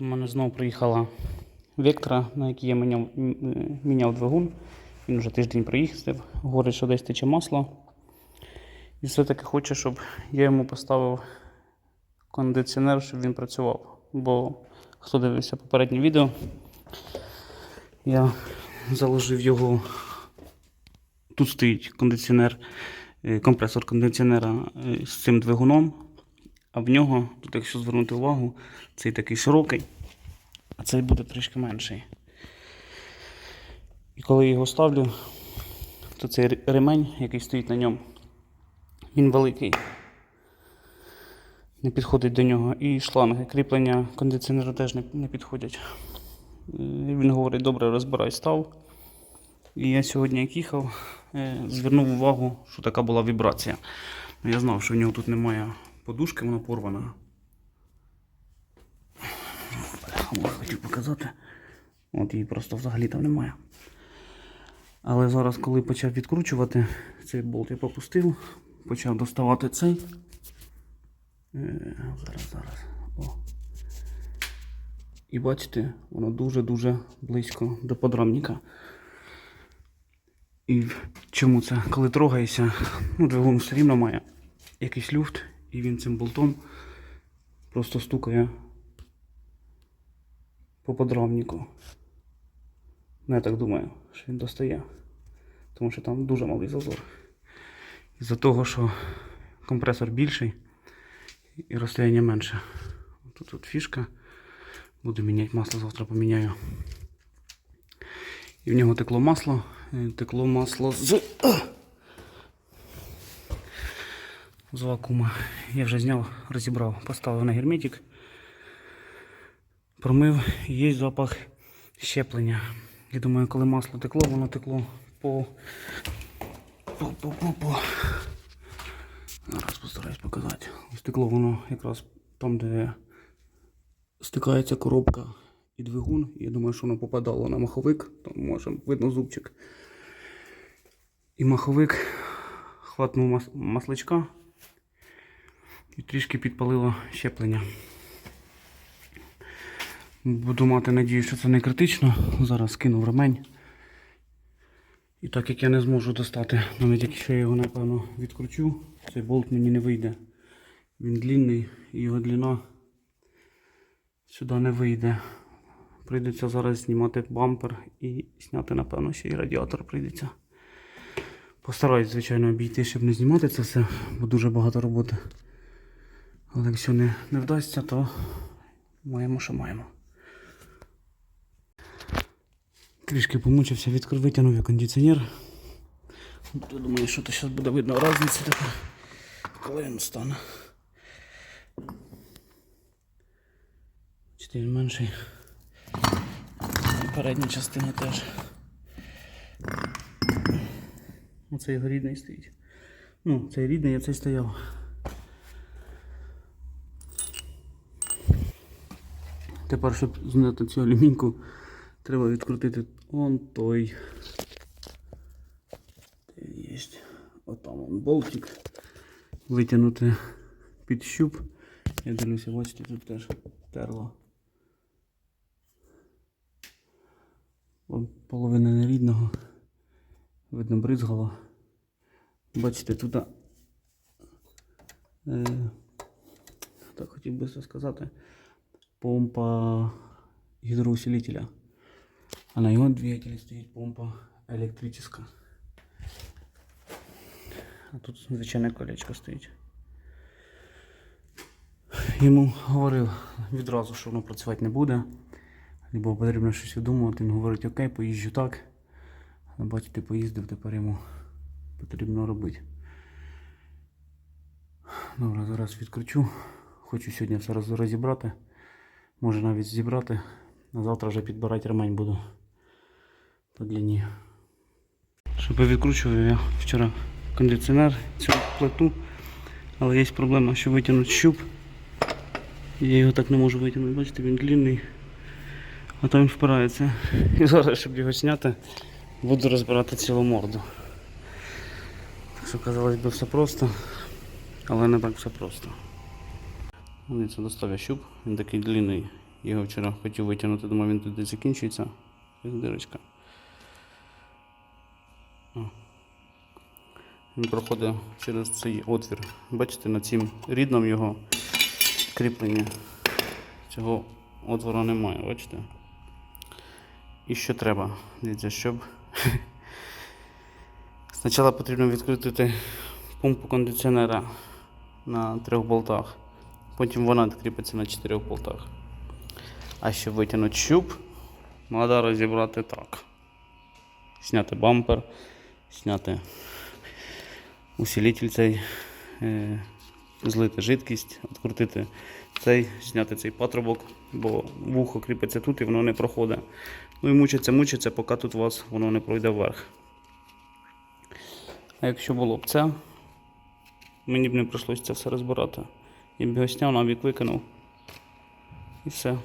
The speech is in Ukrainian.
У мене знову приїхала Вектора, на якій я міняв, е, міняв двигун. Він вже тиждень приїздив. Говорить, що десь тече масло. І все-таки хоче, щоб я йому поставив кондиціонер, щоб він працював. Бо хто дивився попереднє відео, я заложив його. Тут стоїть кондиціонер, е, компресор кондиціонера е, з цим двигуном. А в нього, тут, якщо звернути увагу, цей такий широкий, а цей буде трішки менший. І коли я його ставлю, то цей ремень, який стоїть на ньому, він великий. Не підходить до нього. І шланги кріплення кондиціонера теж не, підходять. Е, Він говорить, добре, розбирай, став. І я сьогодні, як їхав, е, звернув увагу, що така була вібрація. Ну, Я знав, що в нього тут немає подушки, вона порвана. Бляха, хотів показати. От її просто взагалі там немає. Але зараз, коли почав відкручувати, цей болт я попустив, почав доставати цей. Е, Зараз, зараз. О. І бачите, воно дуже-дуже близько до подрамника. І чому це? Коли трогаєшся, ну, двигун все рівно має якийсь люфт, і він цим болтом просто стукає по подрамнику. Ну, я так думаю, що він достає. Тому що там дуже малий зазор. Із-за того, що компресор більший і розстояння менше. Тут, тут фішка. Буду міняти масло, завтра поміняю. І в нього текло масло. Текло масло з. З вакуума. Я вже зняв, розібрав, поставив на герметик. Промив, і є запах щеплення. Я думаю, коли масло текло, воно текло по. по, по, по, по. Зараз постараюсь показати. Стекло воно якраз там, де стикається коробка і двигун. Я думаю, що воно попадало на маховик, там може видно зубчик. І маховик хватнув мас- масличка і трішки підпалило щеплення. Буду мати надію, що це не критично. Зараз кинув ремень. І так як я не зможу достати, навіть якщо я його напевно відкручу, цей болт мені не вийде. Він длинний і його длина сюди не вийде. Прийдеться зараз знімати бампер і зняти, напевно, ще й радіатор прийдеться. Постараюсь, звичайно, обійти, щоб не знімати це все, бо дуже багато роботи. Але якщо не, не вдасться, то маємо, що маємо. Трішки помучився, відкрив, витягнув я кондиціонер. Я думаю, що то зараз буде видно різницю тепер, коли він стане. Бачите, він менший. І передня частина теж. Оце його рідний стоїть. Ну, цей рідний, а цей стояв. Тепер, щоб зняти цю алюміньку, треба відкрутити он той. Є. Отам он болтик. Витягнути під щуп. Я дивлюся, бачите, тут теж терло. Половина нерідного. Видно бризгало. Бачите, тут. Е, так хотів би це сказати. Помпа гидроусилителя. А на его двигателе стоит помпа электрическая. А тут звичайне колечко стоїть. Йому говорив відразу, що воно працювати не буде. Або потрібно щось видумувати. Він говорить, окей, поїжджу так. Бачите, поїздив, тепер йому потрібно робити. Добре, зараз відкручу. Хочу сьогодні все розібрати. Може навіть зібрати. А завтра вже підбирати ремень буду по длині. Щоб я відкручував я вчора кондиціонер, цю плиту. Але є проблема, що витягнути щуп. Я його так не можу витягнути, бачите, він длинний. А там він впирається. І зараз, щоб його зняти, буду розбирати цілу морду. Так що казалось би все просто, але не так все просто. Це достав я щуп, він такий длинний Його вчора хотів витягнути, думав, він туди закінчується. Ось дирочка. О. Він проходить через цей отвір. Бачите, на цим рідному його кріплення. Цього отвору немає, бачите? І що треба? Дивіться, щоб. Спочатку потрібно відкрутити помпу кондиціонера на трьох болтах. Потім вона кріпиться на чотирьох болтах. А щоб витягнути щуп, треба розібрати так. Зняти бампер, зняти усилитель цей, е, злити жидкість, відкрутити цей, зняти цей патрубок, бо вухо кріпиться тут і воно не проходить. Ну і мучиться, мучиться, поки тут у вас воно не пройде вверх. А якщо було б це, мені б не прийшлося це все розбирати. Я б його сняв, навік викинув. І все.